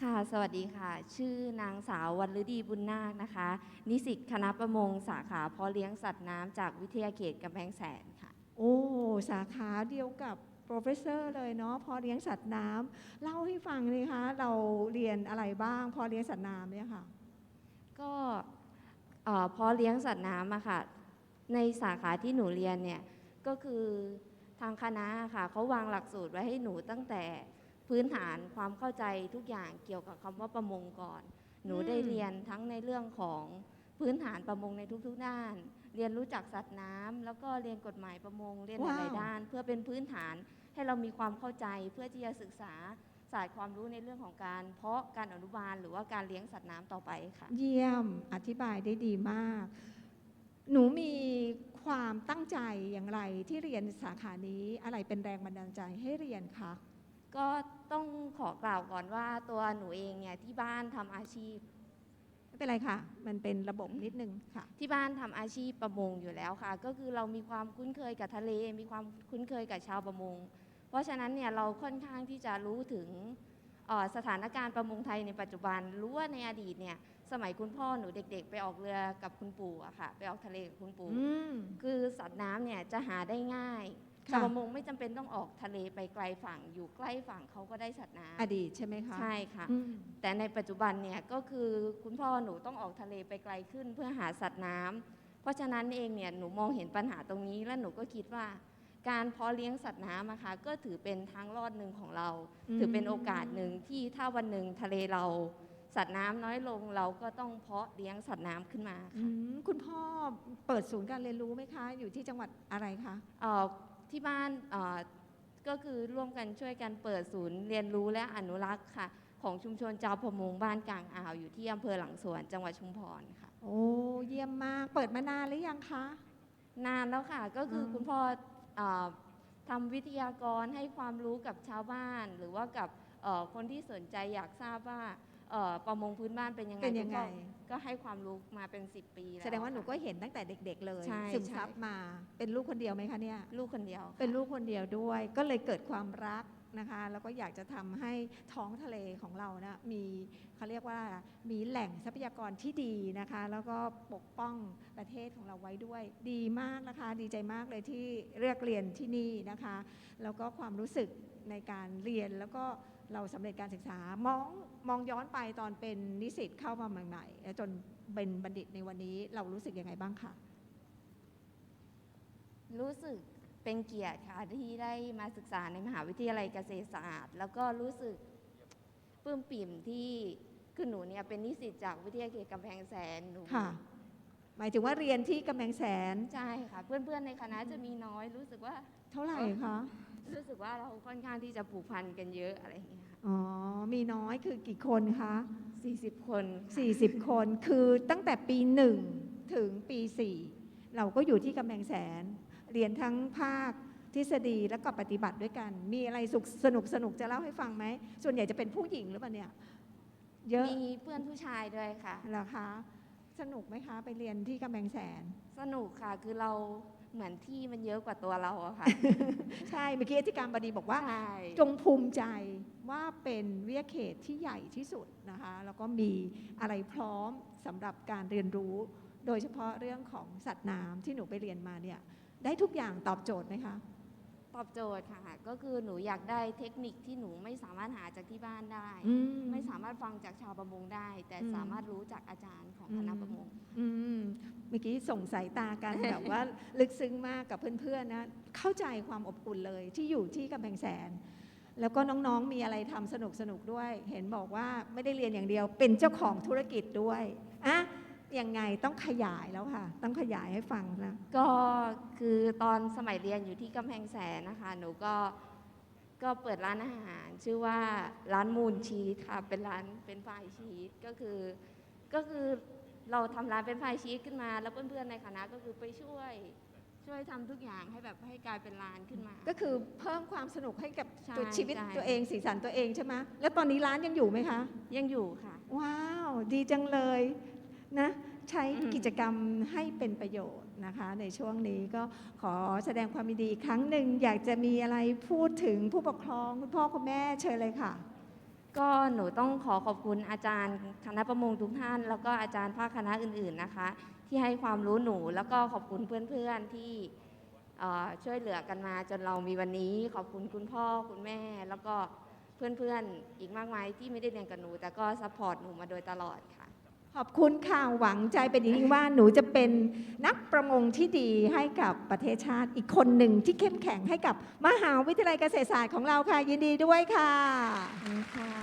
ค่ะ สวัสดีค่ะ ชื่อนางสาววรรฤดีบุญนาคนะคะ นิสิตคณะประมงสาขาเพาะเลี้ยงสัตว์น้ำจากวิทยาเขตกำแพงแสนค่ะ โอ้ สาขาเดียวกับโปรเฟสเซอร์เลยเนาะพอเลี้ยงสัตว์น้ำเล่าให้ฟังเลยคะ เราเรียนอะไรบ้าง พอเลี้ยงสัตว์น้ำเนี่ยค่ะ ก็เอ่อเพาะเลี้ยงสัตว์น้ำอะค่ะ ในสาขาที่หนูเรียนเนี่ย ก็คือทางคณะค่ะเขาวางหลักสูตรไว้ให้หนูตั้งแต่ พื้นฐานความเข้าใจทุกอย่างเกี่ยวกับคำว่าประมงก่อน หนูได้อืมเรียนทั้งในเรื่องของพื้นฐานประมงในทุกๆด้าน เรียนรู้จักสัตว์น้ำแล้วก็เรียนกฎหมายประมงเรียนหลายๆด้าน เพื่อเป็นพื้นฐานให้เรามีความเข้าใจเพื่อที่จะศึกษาศาสตร์ความรู้ในเรื่องของการเพาะการอนุบาลหรือว่าการเลี้ยงสัตว์น้ำต่อไปค่ะ เยี่ยมอธิบายได้ดีมาก หนูมีความตั้งใจอย่างไรที่เรียนสาขานี้อะไรเป็นแรงบันดาลใจให้เรียนคะ ก็ต้องขอกล่าวก่อนว่าตัวหนูเองเนี่ยที่บ้านทำอาชีพ ไม่เป็นไรค่ะ มันเป็นระบบนิดนึงค่ะ ที่บ้านทำอาชีพประมงอยู่แล้วค่ะ ก็คือเรามีความคุ้นเคยกับทะเล มีความคุ้นเคยกับชาวประมง เพราะฉะนั้นเนี่ยเราค่อนข้างที่จะรู้ถึงเอ่อสถานการณ์ประมงไทยในปัจจุบันรู้ว่าในอดีตเนี่ยสมัยคุณพ่อหนูเด็ก ๆ ไปออกเรือกับคุณปู่อะค่ะ ไปออกทะเลกับคุณปู่ อืม คือสัตว์น้ำเนี่ยจะหาได้ง่ายค่ะ ชาวประมงไม่จำเป็นต้องออกทะเลไปไกลฝั่งอยู่ใกล้ฝั่งเขาก็ได้สัตว์น้ำอดีตใช่ไหมคะใช่ค่ะ อืม แต่ในปัจจุบันเนี่ยก็คือคุณพ่อหนูต้องออกทะเลไปไกลขึ้นเพื่อหาสัตว์น้ำเพราะฉะนั้นเองเนี่ยหนูมองเห็นปัญหาตรงนี้ และหนูก็คิดว่า การเพาะเลี้ยงสัตว์น้ำอะค่ะก็ถือเป็นทางรอดหนึ่งของเรา อืม ถือเป็นโอกาสหนึ่งที่ถ้าวันหนึ่งทะเลเรา สัตว์น้ำน้อยลงเราก็ต้องเพาะเลี้ยงสัตว์น้ำขึ้นมาอืมคุณพ่อเปิดศูนย์การเรียนรู้ไหมคะ อยู่ที่จังหวัดอะไรคะ เอ่อ ที่บ้านเอ่อก็คือร่วมกันช่วยกันเปิดศูนย์เรียนรู้และอนุรักษ์ค่ะ ของชุมชนชาวประมงบ้านกลางอ่าวอยู่ที่อำเภอหลังสวนจังหวัดชุมพรค่ะ โอ้เยี่ยมมากเปิดมานานหรือยังคะ นานแล้วค่ะก็คืออมคุณพ่อเออทำวิทยากรให้ความรู้กับชาวบ้านหรือว่ากับเอ่อ คนที่สนใจอยากทราบว่าเอ่อประมงพื้นบ้านเป็นยังไงเป็นยังไงคุณพ่อก็ให้ความรู้มาเป็น 10 ปีแล้วแสดงว่าหนูค่ะก็เห็นตั้งแต่เด็ก ๆ เลยใช่ซึมใช่ซับมาเป็นลูกคนเดียวไหมคะเนี่ยลูกคนเดียวค่ะเป็นลูกคนเดียวด้วย ก็เลยเกิดความรักนะคะ แล้วก็อยากจะทำให้ท้องทะเลของเรานะมีเขาเรียกว่ามีแหล่งทรัพยากรที่ดีนะคะ แล้วก็ปกป้องประเทศของเราไว้ด้วย ดีมากนะคะ ดีใจมากเลยที่เลือกเรียนที่นี่นะคะ แล้วก็ความรู้สึกในการเรียนแล้วก็ เราสำเร็จการศึกษามองมองย้อนไปตอนเป็นนิสิตเข้ามาใหม่ๆแล้วจนเป็นบัณฑิตในวันนี้เรารู้สึกยังไงบ้างคะรู้สึกเป็นเกียรติค่ะที่ได้มาศึกษาในมหาวิทยาลัยเกษตรศาสตร์ แล้วก็รู้สึกปลื้มปิ่มที่คือหนูเนี่ยเป็นนิสิตจากวิทยาเขตกำแพงแสนหนูค่ะ หมายถึงว่าเรียนที่กำแพงแสน ใช่ค่ะ เพื่อนๆในคณะจะมีน้อยรู้สึกว่า เท่าไหร่คะ รู้สึกว่าเราค่อนข้างที่จะผูกพันกันเยอะอะไรอย่างเงี้ยค่ะอ๋อ มีน้อยคือกี่คนคะ 40 คนค่ะ40 คน คือตั้งแต่ปี 1 ถึงปี 4 เราก็อยู่ที่กำแพงแสน เรียนทั้งภาคทฤษฎีและก็ปฏิบัติด้วยกัน มีอะไรสุขสนุกสนุกจะเล่าให้ฟังไหม ส่วนใหญ่จะเป็นผู้หญิงหรือเปล่าเนี่ย เยอะมีเพื่อนผู้ชายด้วยค่ะ เหรอคะ สนุกไหมคะไปเรียนที่กำแพงแสน สนุกค่ะคือเราเหมือนที่มันเยอะกว่าตัวเราอะค่ะ ใช่เมื่อกี้อธิการบดีบอกว่า ใช่ จงภูมิใจว่าเป็นวิทยาเขตที่ใหญ่ที่สุดนะคะแล้วก็มีอะไรพร้อมสำหรับการเรียนรู้ โดยเฉพาะเรื่องของสัตว์น้ำที่หนูไปเรียนมาเนี่ยได้ทุกอย่างตอบโจทย์ไหมคะต อบโจทย์ค่ะ ก็คือหนูอยากได้เทคนิคที่หนูไม่สามารถหาจากที่บ้านได้ อืไม่สามารถฟังจากชาวประมงได้ แต่อืม สามารถรู้จากอาจารย์ของอืมคณะประมง อืมเมื่อกี้ส่งสายตากัน แบบว่าลึกซึ้งมากกับเพื่อนๆนะ เข้าใจความอบอุ่นเลยที่อยู่ที่กำแพงแสน แล้วก็น้องๆมีอะไรทำสนุกๆด้วย เห็นบอกว่าไม่ได้เรียนอย่างเดียวเป็นเจ้าของธุรกิจด้วยอะ ยังไงต้องขยายแล้วค่ะ ต้องขยายให้ฟังนะ ก็คือตอนสมัยเรียนอยู่ที่กำแพงแสนนะคะ หนูก็ก็เปิดร้านอาหาร ชื่อว่าร้านมูนชีสค่ะ เป็นร้านเป็นไฟรายชีสก็คือก็คือเราทำร้านเป็นไฟรายชีสขึ้นมา แล้วเพื่อนๆในคณะก็คือไปช่วยช่วยทำทุกอย่างให้แบบให้กลายเป็นร้านขึ้นมา ก็คือเพิ่มความสนุกให้กับใช่ตัวชีวิตใช่ ตัวเองสีสันตัวเองใช่ไหมแล้วตอนนี้ร้านยังอยู่ไหมคะ ยังอยู่ค่ะ ว้าว ดีจังเลย นะใช้อืมกิจกรรมให้เป็นประโยชน์นะคะ ในช่วงนี้ก็ขอแสดงความยินดีอีกครั้งหนึ่งอยากจะมีอะไรพูดถึงผู้ปกครองคุณพ่อคุณแม่เชิญเลยค่ะ ก็หนูต้องขอขอบคุณอาจารย์คณะประมงทุกท่าน แล้วก็อาจารย์ภาคคณะอื่นๆนะคะ ที่ให้ความรู้หนูแล้วก็ขอบคุณเพื่อนๆที่เอ่อช่วยเหลือกันมาจนเรามีวันนี้ ขอบคุณคุณพ่อคุณแม่ แล้วก็เพื่อนๆอีกมากมายที่ไม่ได้เรียนกับหนู แต่ก็ซัพพอร์ตหนูมาโดยตลอดค่ะ ขอบคุณค่ะหวังใจเป็นอย่างยิ่งว่าหนูจะเป็นนักประมงที่ดีให้กับประเทศชาติอีกคนหนึ่งที่เข้มแข็งให้กับมหาวิทยาลัยเกษตรศาสตร์ของเราค่ะ ยินดีด้วยค่ะขอบคุณค่ะ